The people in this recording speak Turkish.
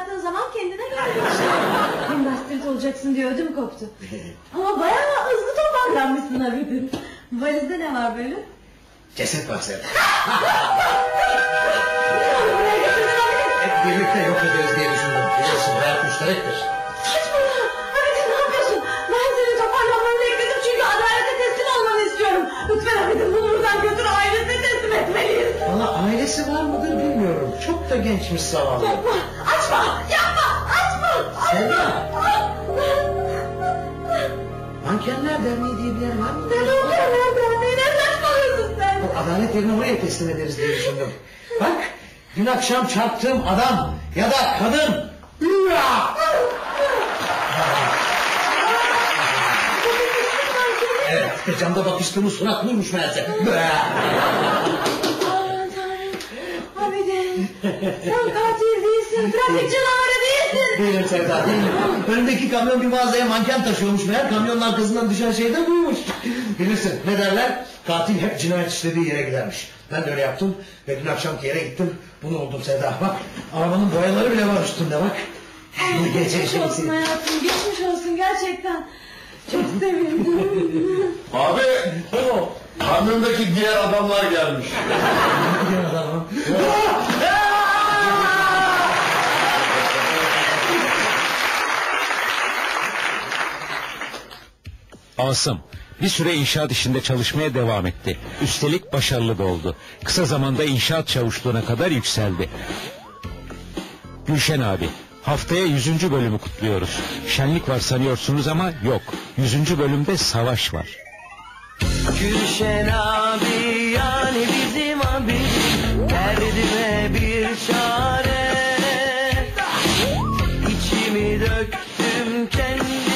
Yaptığın zaman kendine gelmişsin. Hem gazeteci olacaksın diye ödüm koptu. Ama bayağı hızlı toparlanmışsın Abidin. Valizde ne var böyle? Ceset var Abidin. Hep birlikte yok ederiz diye düşündüm. Biliyorsun hayat müşterektir. Saçmalama. Abidin ne yapıyorsun? Ben seni toparlanmanı bekledim çünkü adalete teslim olmanı istiyorum. Lütfen Abidin bunu buradan götür ailesine teslim etmeliyiz. Valla ailesi var mıdır bilmiyorum. Çok da gençmiş zavallı. Yapma. Açma. Yapma. Açma. Sevda. Açma. Mankenler Derneği diye bir yer var mı? Ben okuyorum. Ne saçmalıyorsun sen? Bu adalet yerine oraya teslim ederiz diye düşündüm. Bak dün akşam çarptığım adam ya da kadın. Hurra! Evet işte camda bakıştığımız surat buymuş meğerse. Aman tanrım. Abidin. Sen katil değilsin. Trafik canavarı değilsin. Değilim Sevda değilim. Önündeki kamyon bir mağazaya manken taşıyormuş meğer kamyonun arkasından düşen şey de buymuş. Bilirsin ne derler? Katil hep cinayet işlediği yere gidermiş. Ben de öyle yaptım ve dün akşamki yere gittim. Bunu buldum Sevda. Bak arabanın boyaları bile var üstünde bak. Bu gece Geçmiş olsun hayatım. Geçmiş olsun gerçekten. Çok sevindim. Abi kamyondaki diğer adamlar gelmiş. Gidiyor adamım. Asım bir süre inşaat işinde çalışmaya devam etti. Üstelik başarılı da oldu. Kısa zamanda inşaat çavuşluğuna kadar yükseldi. Gülşen abi haftaya 100. bölümü kutluyoruz. Şenlik var sanıyorsunuz ama yok. 100. bölümde savaş var. Gülşen abi yani bizim abi Derdime bir çare İçimi döktüm kendim